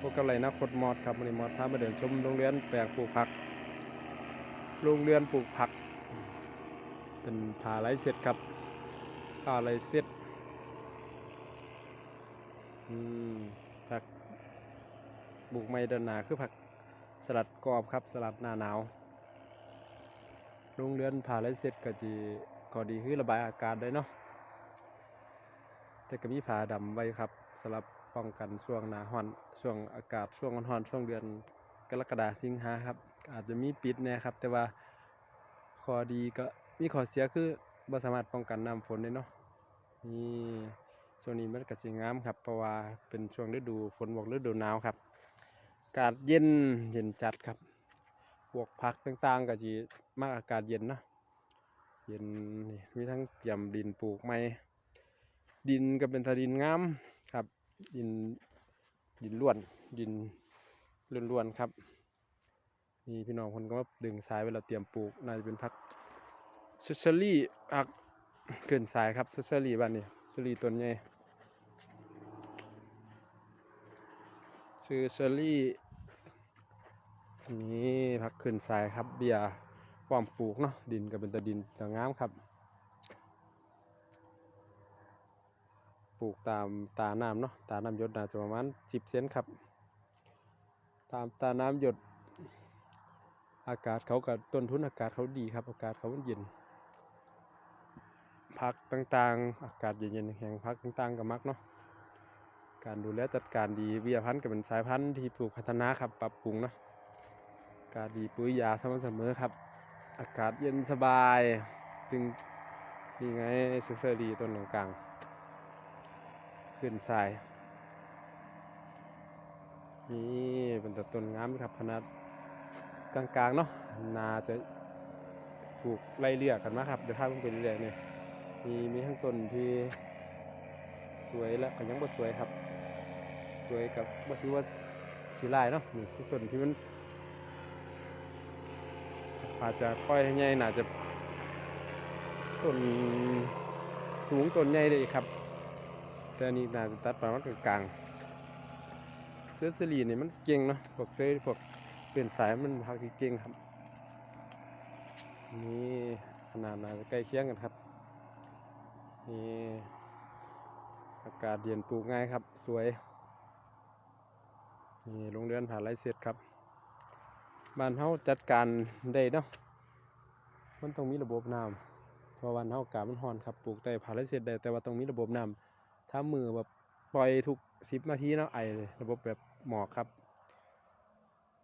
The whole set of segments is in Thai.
พวกกะไรนะคดมอดครับวันนี้มอดพามาเดินชมโรงเรียนแปลงปลูกผัก โรงเรียนปลูกผัก เป็นผาไรเสร็จครับผาไรเสร็จอืมผักบุกไม้เดนาคือผักสลัดกรอบครับสลัดหน้าหนาวโรงเรือนผ่าไรเสร็จก็จีก็ดีคือระบายอากาศได้เนาะแต่ก็มีผ่าดำไว้ครับสำหรับ ป้องกันช่วงหนาฮ้อนช่วงอากาศช่วงร้อนช่วงเดือนกรกฎาสิงหาครับ อาจจะมีปิดน่ครับ แต่ว่าข้อดีก็มีข้อเสียคือบ่สามารถป้องกันน้ำฝนได้เนาะนี่ช่วงนี้มันก็สิงามครับเพราะว่าเป็นช่วงฤดูฝนบวกฤดูหนาวครับอากาศเย็นเย็นจัดครับพวกผักต่างๆก็สิมากอากาศเย็นเนาะเย็นมีทั้งเตรียมดินปลูกใหม่ดินก็เป็นทาดินงาม ดินดินล้วนดินล้วนๆครับนี่พี่น้องคนก็มาดึงสายเวลาเตรียมปลูกน่าจะเป็นพักซูเชอรี่พักเกินสายครับซูเชอรี่บ้านนี้ซูรี่ต้นใหญ่ซูเชอรี่นี่พักขึ้นสายครับเบียร์ความปลูกเนาะดินก็เป็นตะดินตะงามครับ ปลูกตามตาน้ำเนาะตาน้ำหยดน่าจะประมาณสิบเซนครับ ตามตาน้ำหยด อากาศเขากับต้นทุนอากาศเขาดีครับ อากาศเขามันเย็นพักต่างๆ อากาศเย็นๆแห่งพักต่างๆกับมักเนาะการดูแลจัดการดีวิทยาพันธุ์ก็เป็นสายพันธุ์ที่ปลูกพัฒนาครับปรับปรุงเนาะกาศดีปุ๋ยยาสม่ำเสมอครับ อากาศเย็นสบาย จึงนี่ไงซูเฟอรีต้นกลางๆ ขึ้นทราย นี่เป็นตต้นงามครับขนาดกลางๆเนาะนาจะปลูกไล่เลี่ยกันมาครับเดี๋ยวพาเพิ่งไปเรื่อยๆเนี่ยมีมีทั้งต้นที่สวยและก็ยังบ่สวยครับ สวยกับบ่ชื่อว่าสีลายเนาะนี่ทุกต้นที่มันอาจจะปล่อยให้ใหญ่น่าจะต้นสูงต้นใหญ่ได้อีกครับ แต่นนี้น่าจะตัดประมาณกลางเสื้อสลีนี่มันเก่งเนาะพวกเสื้อพวกเปลี่ยนสายมันพักที่เก่งครับ นี่ขนาดน่าจะใกล้เคียงกันครับนี่อากาศเย็นปลูกง่ายครับ สวยนี่โรงเรือนผ่านไรเสร็จครับบ้านเฮาจัดการได้เนาะมันต้องมีระบบน้ำเพราะวันเฮาอากาศมันร้อนครับปลูกแต่ผ่านไรเสร็จได้แต่ว่าต้องมีระบบน้ำ ถ้ามือแบบปล่อยทุกสิบนาทีเนาะไอเลยระบบแบบหมอกครับ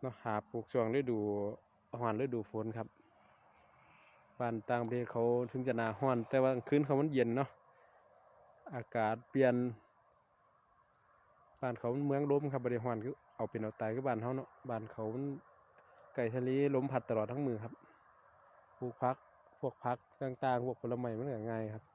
เนาะหาปลูกช่วงฤดูร้อนฤดูฝนครับบ้านต่างประเทศเขาถึงจะหนาร้อน แต่ว่าคืนเขามันเย็นเนาะอากาศเปลี่ยนบ้านเขาเมืองลมครับบริร้อนคือเอาเป็นเอาตายคือบ้านเขาเนาะบ้านเขาไก่ทะเลล้มพัดตลอดทั้งมือครับปลูกพักพวกพักต่างๆพวกผลไม้มันก็ง่ายครับ